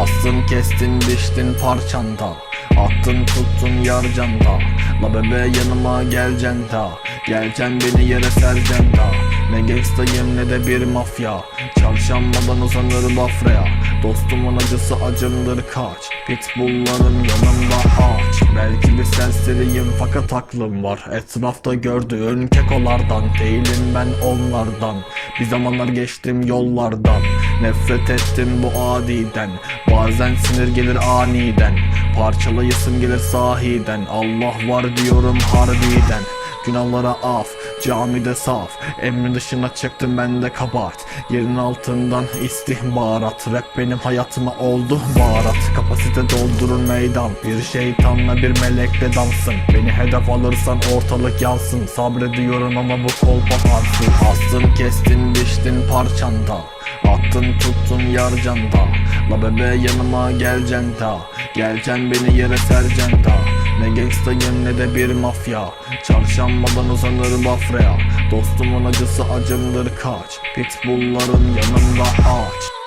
Astın kestin biçtin parçanda. Attın tuttun yarcanda La bebe yanıma geleceksin da Geleceksin beni yere sereceksin da Ne gangstayım ne de bir mafya. Çarşambadan uzanır bafraya. Dostumun acısı acımdır kaç. Pitbullların yanımda aç Belki bir serseriyim fakat aklım var. Etrafta gördüğün kekolardan Değilim ben onlardan. Bir zamanlar geçtim yollardan Nefret ettim bu adiden. Bazen sinir gelir aniden. Parçalayısım gelir sahiden. Allah var diyorum harbiden. Günahlara af, camide saf. Emrin dışına çıktım ben de kabahat Yerin altından istihbarat. Rap benim hayatıma oldu baharat Kapasite doldurur meydan. Bir şeytanla bir melekle dansın. Beni hedef alırsan ortalık yansın. Sabrediyorum ama bu kolpa farsın Astın kestin biçtin parçanda Attın tuttun yarcanda La bebe yanıma geleceksin da Geleceksin beni yere sereceksin da Ne gangstayım ne de bir mafya. Çarşambadan uzanır bafraya Dostumun acısı acımdır kaç. Pitbullların yanımda aç